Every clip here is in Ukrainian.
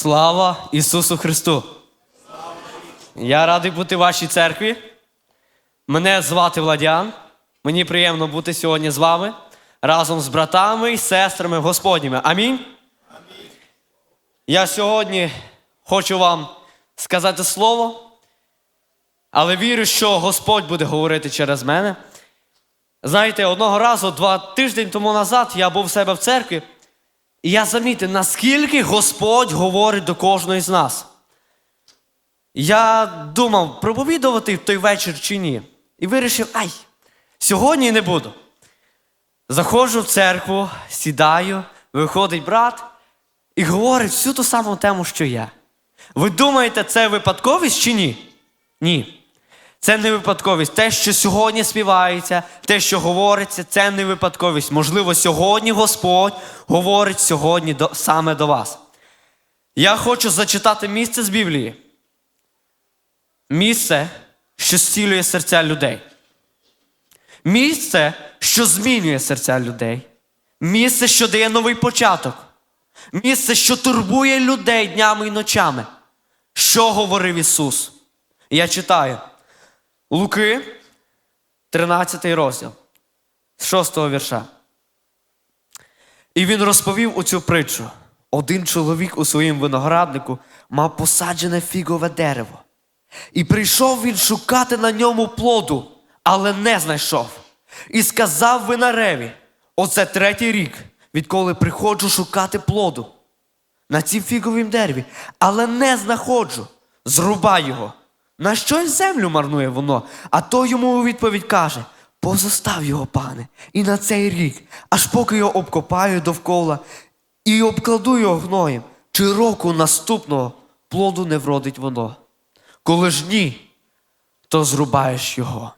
Слава Ісусу Христу! Я радий бути в вашій церкві. Мене звати Владян. Мені приємно бути сьогодні з вами разом з братами і сестрами Господніми. Амінь. Я сьогодні хочу вам сказати слово, але вірю, що Господь буде говорити через мене. Знаєте, одного разу, два тижні тому назад, я був у себе в церкві, і я замітив, наскільки Господь говорить до кожного з нас. Я думав, проповідувати в той вечір чи ні. І вирішив, ай, сьогодні не буду. Заходжу в церкву, сідаю, виходить брат і говорить всю ту саму тему, що я. Ви думаєте, це випадковість чи ні? Ні. Це не випадковість. Те, що сьогодні співається, те, що говориться, це не випадковість. Можливо, сьогодні Господь говорить сьогодні до, саме до вас. Я хочу зачитати місце з Біблії. Місце, що зцілює серця людей. Місце, що змінює серця людей. Місце, що дає новий початок. Місце, що турбує людей днями і ночами. Що говорив Ісус? Я читаю. Луки, 13 розділ, з 6 вірша. І він розповів у цю притчу. Один чоловік у своїм винограднику мав посаджене фігове дерево. І прийшов він шукати на ньому плоду, але не знайшов. І сказав винареві: оце третій рік, відколи приходжу шукати плоду на цім фіговім дереві, але не знаходжу. Зрубай його. На що й землю марнує воно? А той йому у відповідь каже: Позостав його, пане, і на цей рік, аж поки його обкопаю довкола і обкладу його гноєм, чи року наступного плоду не вродить воно. Коли ж ні, то зрубаєш його.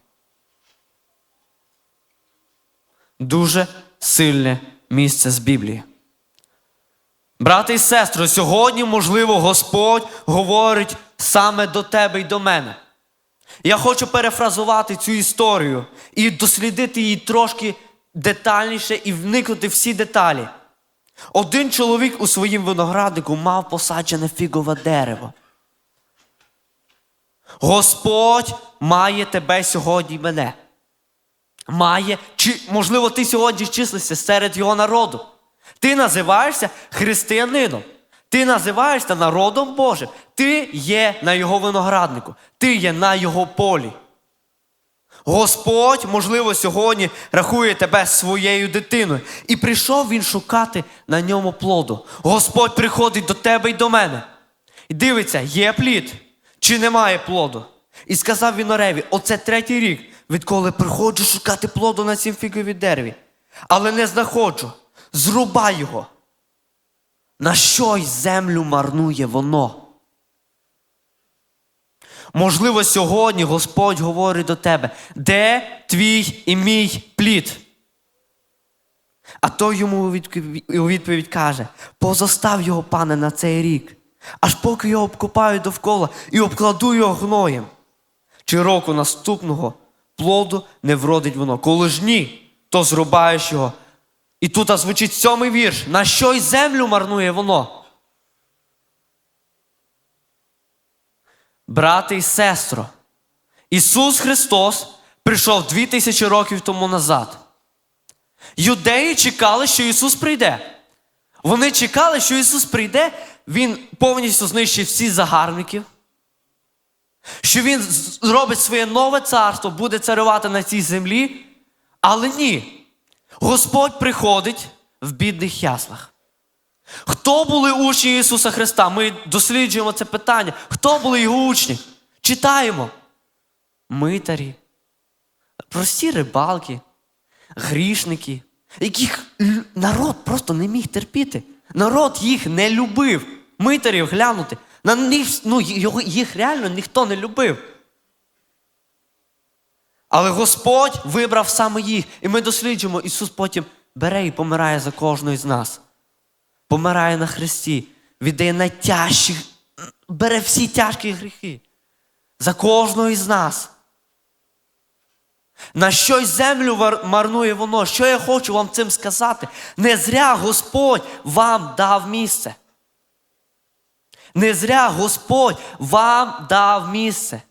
Дуже сильне місце з Біблії. Брати і сестри, сьогодні, можливо, Господь говорить саме до тебе і до мене. Я хочу перефразувати цю історію і дослідити її трошки детальніше і вникнути всі деталі. Один чоловік у своїм винограднику мав посаджене фігове дерево. Господь має тебе сьогодні мене. Має, чи, можливо, ти сьогодні числишся серед його народу. Ти називаєшся християнином. Ти називаєшся народом Божим. Ти є на його винограднику, ти є на його полі. Господь, можливо, сьогодні рахує тебе своєю дитиною. І прийшов він шукати на ньому плоду. Господь приходить до тебе і до мене. І дивиться, є плід чи немає плоду. І сказав вінореві: оце третій рік, відколи приходжу шукати плоду на цім фігові дереві. Але не знаходжу. Зрубай його. На що й землю марнує воно? Можливо, сьогодні Господь говорить до тебе, де твій і мій плід? А той йому у відповідь, каже: позостав його, пане, на цей рік, аж поки його обкопаю довкола і обкладу його гноєм. Чи року наступного плоду не вродить воно. Коли ж ні, то зрубаєш його. І тут звучить сьомий вірш. На що й землю марнує воно? Брати і сестро, Ісус Христос прийшов дві тисячі років тому назад. Юдеї чекали, що Ісус прийде. Вони чекали, що Ісус прийде, Він повністю знищить всі загарбників, що Він зробить своє нове царство, буде царювати на цій землі. Але ні. Господь приходить в бідних яслах. Хто були учні Ісуса Христа? Ми досліджуємо це питання. Хто були його учні? Читаємо. Митарі, прості рибалки, грішники, яких народ просто не міг терпіти. Народ їх не любив. Митарів глянути. На них ну, їх реально ніхто не любив. Але Господь вибрав саме їх. І ми досліджуємо, Ісус потім бере і помирає за кожного з нас. Помирає на Христі, віддає найтяжчі, бере всі тяжкі гріхи. За кожного із нас. На щось землю марнує воно. Що я хочу вам цим сказати? Не зря Господь вам дав місце. Не зря Господь вам дав місце.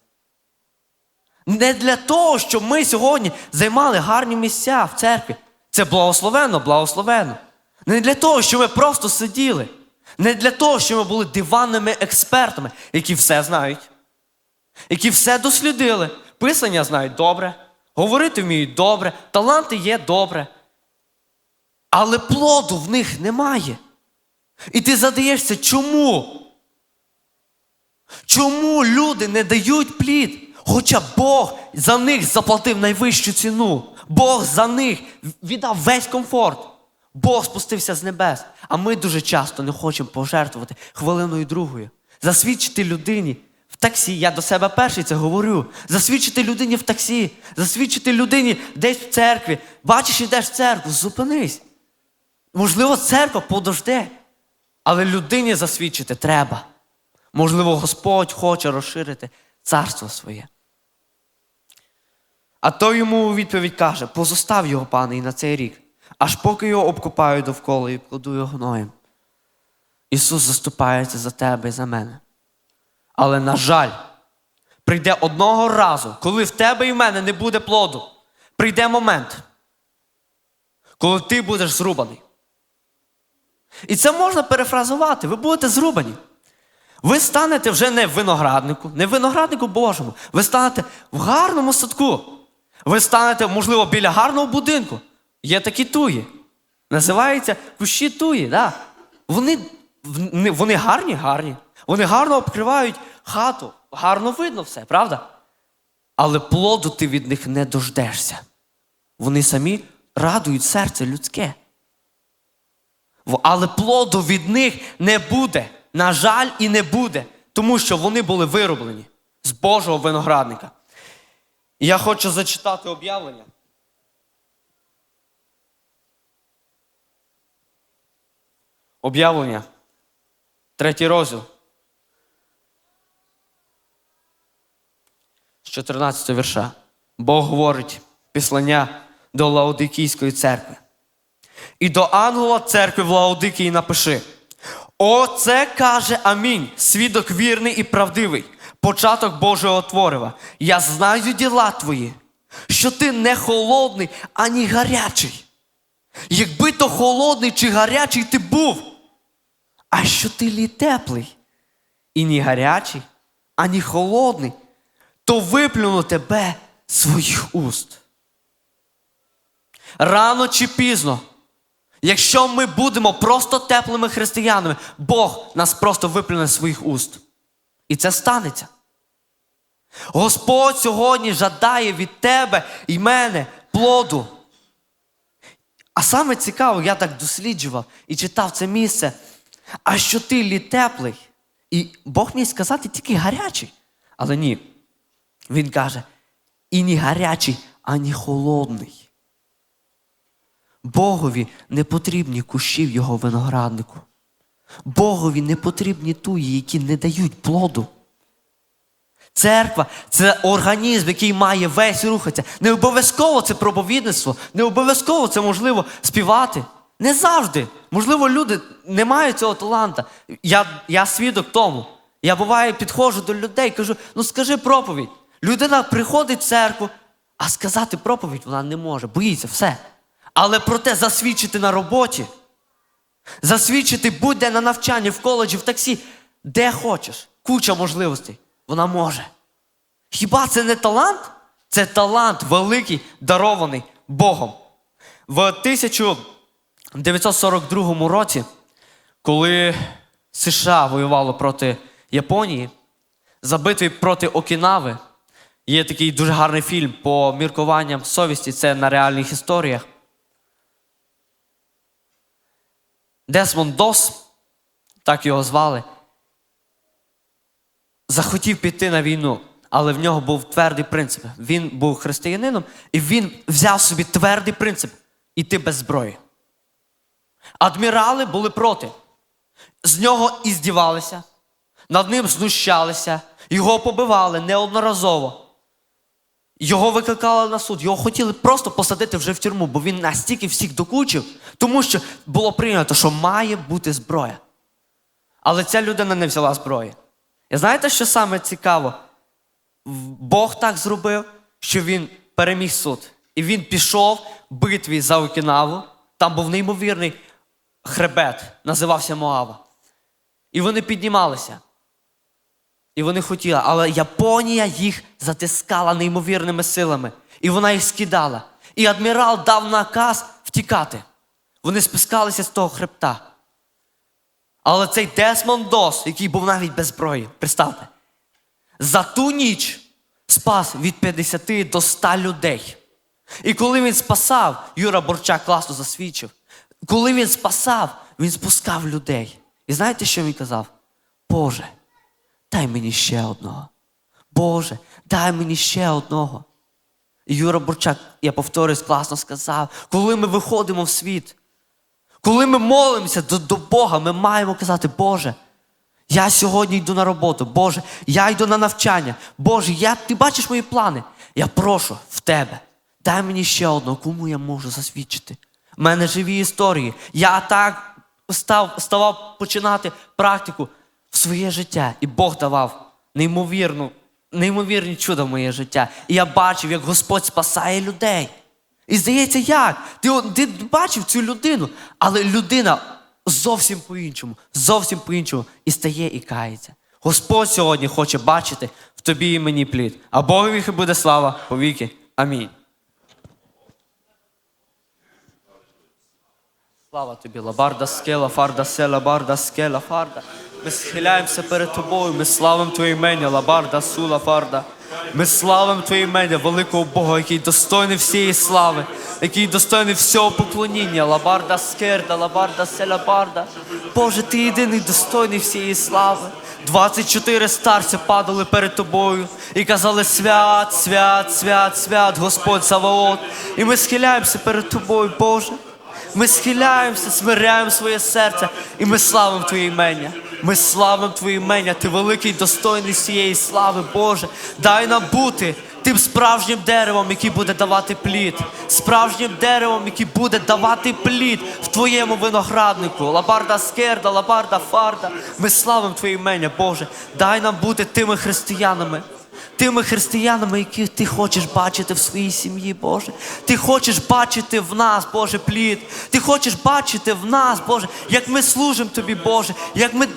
Не для того, щоб ми сьогодні займали гарні місця в церкві. Це благословенно, благословенно. Не для того, щоб ми просто сиділи. Не для того, щоб ми були диванними експертами, які все знають, які все дослідили. Писання знають добре, говорити вміють добре, таланти є добре. Але плоду в них немає. І ти задаєшся, чому? Чому люди не дають плід? Хоча Бог за них заплатив найвищу ціну. Бог за них віддав весь комфорт. Бог спустився з небес. А ми дуже часто не хочемо пожертвувати хвилиною другою. Засвідчити людині в таксі. Я до себе перший це говорю. Засвідчити людині в таксі, засвідчити людині десь в церкві. Бачиш, йдеш в церкву, зупинись. Можливо, церква подожде, але людині засвідчити треба. Можливо, Господь хоче розширити царство своє. А той йому у відповідь каже: позостав його, пане, і на цей рік, аж поки його обкопаю довкола і кладу його гноєм. Ісус заступається за тебе і за мене. Але, на жаль, прийде одного разу, коли в тебе і в мене не буде плоду. Прийде момент, коли ти будеш зрубаний. І це можна перефразувати. Ви будете зрубані. Ви станете вже не в винограднику, не в винограднику Божому. Ви станете в гарному садку. Ви станете, можливо, біля гарного будинку. Є такі туї. Називаються кущі туї. Да? Вони, вони гарні, гарні. Вони гарно обкривають хату. Гарно видно все, правда? Але плоду ти від них не дождешся. Вони самі радують серце людське. Але плоду від них не буде. На жаль, і не буде, тому що вони були вироблені з Божого виноградника. І я хочу зачитати об'явлення. Об'явлення. Третій розділ. З 14 вірша. Бог говорить післання до Лаодикійської церкви. І до ангела церкви в Лаодикії напиши. Оце каже Амінь, свідок вірний і правдивий, початок Божого творива. Я знаю діла твої, що ти не холодний, ані гарячий. Якби то холодний чи гарячий ти був, а що ти лі теплий, і ні гарячий, ані холодний, то виплюну тебе своїх уст. Рано чи пізно. Якщо ми будемо просто теплими християнами, Бог нас просто виплюне з своїх уст. І це станеться. Господь сьогодні жадає від тебе і мене плоду. А саме цікаво, я так досліджував і читав це місце. А що ти лі теплий? І Бог міг сказати тільки гарячий. Але ні. Він каже: і ні гарячий, ані холодний. Богові не потрібні кущі в його винограднику. Богові не потрібні туї, які не дають плоду. Церква це організм, який має весь рухатися. Не обов'язково це проповідництво, не обов'язково це можливо співати. Не завжди. Можливо, люди не мають цього таланта. Я, я свідок тому. Я буває підходжу до людей кажу: ну скажи проповідь. Людина приходить в церкву, а сказати проповідь вона не може, боїться все. Але проте засвідчити на роботі, засвідчити будь-де на навчанні, в коледжі, в таксі, де хочеш, куча можливостей. Вона може. Хіба це не талант? Це талант великий, дарований Богом. В 1942 році, коли США воювало проти Японії, за битві проти Окінави, є такий дуже гарний фільм по міркуванням совісті, це на реальних історіях. Десмонд Дос, так його звали, захотів піти на війну, але в нього був твердий принцип. Він був християнином, і він взяв собі твердий принцип іти без зброї. Адмірали були проти. З нього і здівалися, над ним знущалися, його побивали неодноразово. Його викликали на суд, його хотіли просто посадити вже в тюрму, бо він настільки всіх докучив, тому що було прийнято, що має бути зброя. Але ця людина не взяла зброї. І знаєте, що саме цікаво? Бог так зробив, що він переміг суд. І він пішов в битві за Окінаву. Там був неймовірний хребет, називався Моава. І вони піднімалися. І вони хотіли, але Японія їх затискала неймовірними силами. І вона їх скидала. І адмірал дав наказ втікати. Вони спускалися з того хребта. Але цей Десмонд Дос, який був навіть без зброї, представте, за ту ніч спас від 50 до 100 людей. І коли він спасав, Юра Борчак класно засвідчив, коли він спасав, він спускав людей. І знаєте, що він казав? Боже, дай мені ще одного. Боже, дай мені ще одного. І Юра Борчак, я повторюсь, класно сказав, коли ми виходимо в світ, коли ми молимося до, до Бога, ми маємо казати, Боже, я сьогодні йду на роботу, Боже, я йду на навчання. Боже, я, ти бачиш мої плани. Я прошу в тебе. Дай мені ще одного, кому я можу засвідчити. У мене живі історії. Я так став, ставав починати практику в своє життя. І Бог давав неймовірну, неймовірні чудо в моє життя. І я бачив, як Господь спасає людей. І здається, як? Ти, ти бачив цю людину, але людина зовсім по-іншому, зовсім по-іншому і стає і кається. Господь сьогодні хоче бачити в тобі і мені плід. А Богові хай буде слава повіки. Амінь. Слава тобі, лабарда скела, фарда села, барда скела, фарда. Ми схиляємося перед тобою, ми славимо Твоє імення, лабарда, сула, фарда. Ми славимо Твоє імення, великого Бога, який достойний всієї слави, який достойний всього поклоніння. Лабарда скерда, лабарда селя барда. Боже, ти єдиний достойний всієї слави. 24 старці падали перед тобою і казали свят, свят, свят, свят, Господь Саваот. І ми схиляємося перед тобою, Боже. Ми схиляємося, смиряємо своє серце, і ми славимо Твоє імення. Ми славимо Твоє імення, Ти великий достойний цієї слави, Боже. Дай нам бути тим справжнім деревом, який буде давати плід, справжнім деревом, який буде давати плід в Твоєму винограднику. Лабарда скерда, лабарда фарда. Ми славимо Твоє імення, Боже. Дай нам бути тими християнами тими християнами, яких ти хочеш бачити в своїй сім'ї, Боже. Ти хочеш бачити в нас, Боже, плід. Ти хочеш бачити в нас, Боже, як ми служимо Тобі, Боже, як ми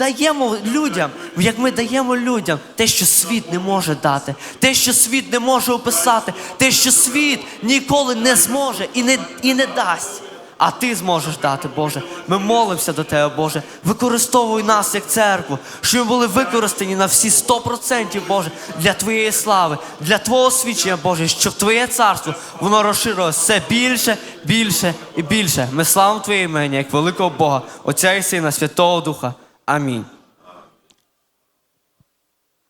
даємо людям, як ми даємо людям те, що світ не може дати, те, що світ не може описати, те, що світ ніколи не зможе і не, і не дасть. А ти зможеш дати, Боже. Ми молимося до Тебе, Боже. Використовуй нас як церкву, щоб ми були використані на всі 100%, Боже, для Твоєї слави, для Твого свідчення, Боже, щоб Твоє царство воно розширилося все більше, більше і більше. Ми славимо Твоє імення, як великого Бога, Отця і Сина, Святого Духа. Амінь.